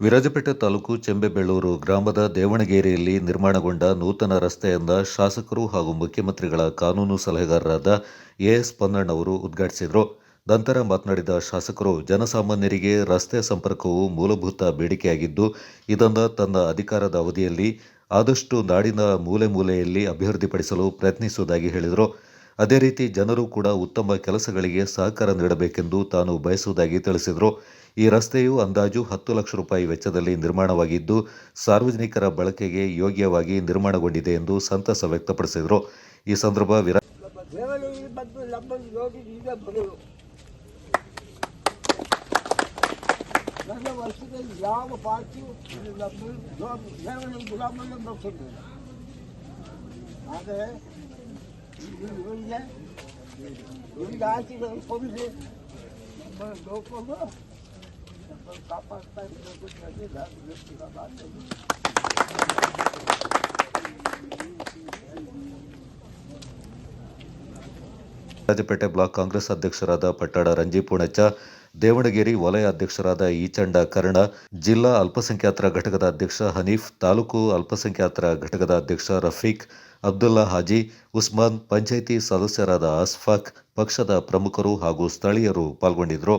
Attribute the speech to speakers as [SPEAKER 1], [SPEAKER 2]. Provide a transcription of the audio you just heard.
[SPEAKER 1] ವಿರಾಜಪೇಟೆ ತಾಲೂಕು ಚೆಂಬೆಬೆಳ್ಳೂರು ಗ್ರಾಮದ ದೇವಣಗೇರಿಯಲ್ಲಿ ನಿರ್ಮಾಣಗೊಂಡ ನೂತನ ರಸ್ತೆಯಿಂದ ಶಾಸಕರು ಹಾಗೂ ಮುಖ್ಯಮಂತ್ರಿಗಳ ಕಾನೂನು ಸಲಹೆಗಾರರಾದ ಎಎಸ್ ಪೊನ್ನಣ್ಣವರು ಉದ್ಘಾಟಿಸಿದರು. ನಂತರ ಮಾತನಾಡಿದ ಶಾಸಕರು, ಜನಸಾಮಾನ್ಯರಿಗೆ ರಸ್ತೆ ಸಂಪರ್ಕವು ಮೂಲಭೂತ ಬೇಡಿಕೆಯಾಗಿದ್ದು, ಇದನ್ನು ತನ್ನ ಅಧಿಕಾರದ ಅವಧಿಯಲ್ಲಿ ಆದಷ್ಟು ನಾಡಿನ ಮೂಲೆ ಮೂಲೆಯಲ್ಲಿ ಅಭಿವೃದ್ಧಿಪಡಿಸಲು ಪ್ರಯತ್ನಿಸುವುದಾಗಿ ಹೇಳಿದರು. ಅದೇ ರೀತಿ ಜನರು ಕೂಡ ಉತ್ತಮ ಕೆಲಸಗಳಿಗೆ ಸಹಕಾರ ನೀಡಬೇಕೆಂದು ತಾನು ಬಯಸುವುದಾಗಿ ತಿಳಿಸಿದರು. ಈ ರಸ್ತೆಯು ಅಂದಾಜು ಹತ್ತು ಲಕ್ಷ ರೂಪಾಯಿ ವೆಚ್ಚದಲ್ಲಿ ನಿರ್ಮಾಣವಾಗಿದ್ದು, ಸಾರ್ವಜನಿಕರ ಬಳಕೆಗೆ ಯೋಗ್ಯವಾಗಿ ನಿರ್ಮಾಣಗೊಂಡಿದೆ ಎಂದು ಸಂತಸ ವ್ಯಕ್ತಪಡಿಸಿದರು. ಈ ಸಂದರ್ಭ ವಿರಾ
[SPEAKER 2] ನನ್ನ ವರ್ಷದಲ್ಲಿ ಯಾವ ಗುಲಾಮನ್ನು ಆದರೆ ಇವರಿಗೆ ಇವರಿಗೆ
[SPEAKER 1] ರಾಜಪೇಟೆ ಬ್ಲಾಕ್ ಕಾಂಗ್ರೆಸ್ ಅಧ್ಯಕ್ಷರಾದ ಪಟ್ಟಾಡ ರಂಜಿಪೂಣಚ್ಚ ದೇವಣಗೆರೆ ವಲಯ ಅಧ್ಯಕ್ಷರಾದ ಈಚಂಡ ಕರ್ಣ, ಜಿಲ್ಲಾ ಅಲ್ಪಸಂಖ್ಯಾತರ ಘಟಕದ ಅಧ್ಯಕ್ಷ ಹನೀಫ್, ತಾಲೂಕು ಅಲ್ಪಸಂಖ್ಯಾತರ ಘಟಕದ ಅಧ್ಯಕ್ಷ ರಫೀಕ್, ಅಬ್ದುಲ್ಲಾ ಹಾಜಿ, ಉಸ್ಮಾನ್, ಪಂಚಾಯಿತಿ ಸದಸ್ಯರಾದ ಅಸ್ಫಾಕ್, ಪಕ್ಷದ ಪ್ರಮುಖರು ಹಾಗೂ ಸ್ಥಳೀಯರು ಪಾಲ್ಗೊಂಡಿದ್ದರು.